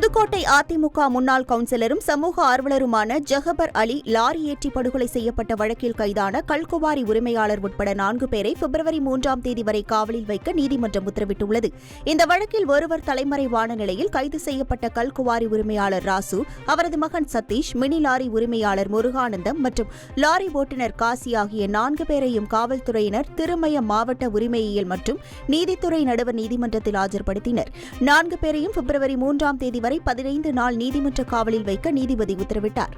புதுக்கோட்டை அதிமுக முன்னாள் கவுன்சிலரும் சமூக ஆர்வலருமான ஜஹபர் அலி லாரி ஏற்றி படுகொலை செய்யப்பட்ட வழக்கில் கைதான கல்குவாரி உரிமையாளர் உட்பட நான்கு பேரை பிப்ரவரி மூன்றாம் தேதி வரை காவலில் வைக்க நீதிமன்றம் உத்தரவிட்டுள்ளது. இந்த வழக்கில் ஒருவர் தலைமறைவான நிலையில் கைது செய்யப்பட்ட கல்குவாரி உரிமையாளர் ராசு அவரது மகன் சதீஷ் மினி லாரி உரிமையாளர் முருகானந்தம் மற்றும் லாரி ஓட்டுநர் காசி ஆகிய நான்கு பேரையும் காவல்துறையினர் திருமய மாவட்ட உரிமையியல் மற்றும் நீதித்துறை நடுவர் நீதிமன்றத்தில் ஆஜர்படுத்தினர். நான்கு பேரையும் பிப்ரவரி மூன்றாம் தேதி வரை பதினைந்து நாள் நீதிமன்ற காவலில் வைக்க நீதிபதி உத்தரவிட்டார்.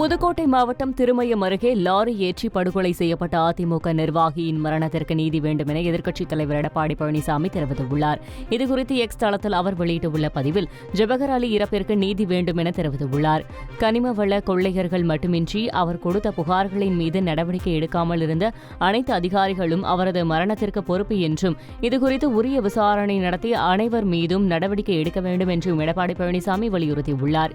புதுக்கோட்டை மாவட்டம் திருமயம் அருகே லாரி ஏற்றி படுகொலை செய்யப்பட்ட அதிமுக நிர்வாகியின் மரணத்திற்கு நீதி வேண்டும் என எதிர்க்கட்சித் தலைவர் எடப்பாடி பழனிசாமி தெரிவித்துள்ளார். இதுகுறித்து எக்ஸ் தளத்தில் அவர் வெளியிட்டுள்ள பதிவில் ஜபகர் அலி இறப்பிற்கு நீதி வேண்டும் என தெரிவித்துள்ளார். கனிம வள கொள்ளையர்கள் மட்டுமின்றி அவர் கொடுத்த புகார்களின் மீது நடவடிக்கை எடுக்காமல் இருந்த அனைத்து அதிகாரிகளும் அவரது மரணத்திற்கு பொறுப்பு என்றும் இதுகுறித்து உரிய விசாரணை நடத்தி அனைவர் மீதும் நடவடிக்கை எடுக்க வேண்டும் என்றும் எடப்பாடி பழனிசாமி வலியுறுத்தியுள்ளார்.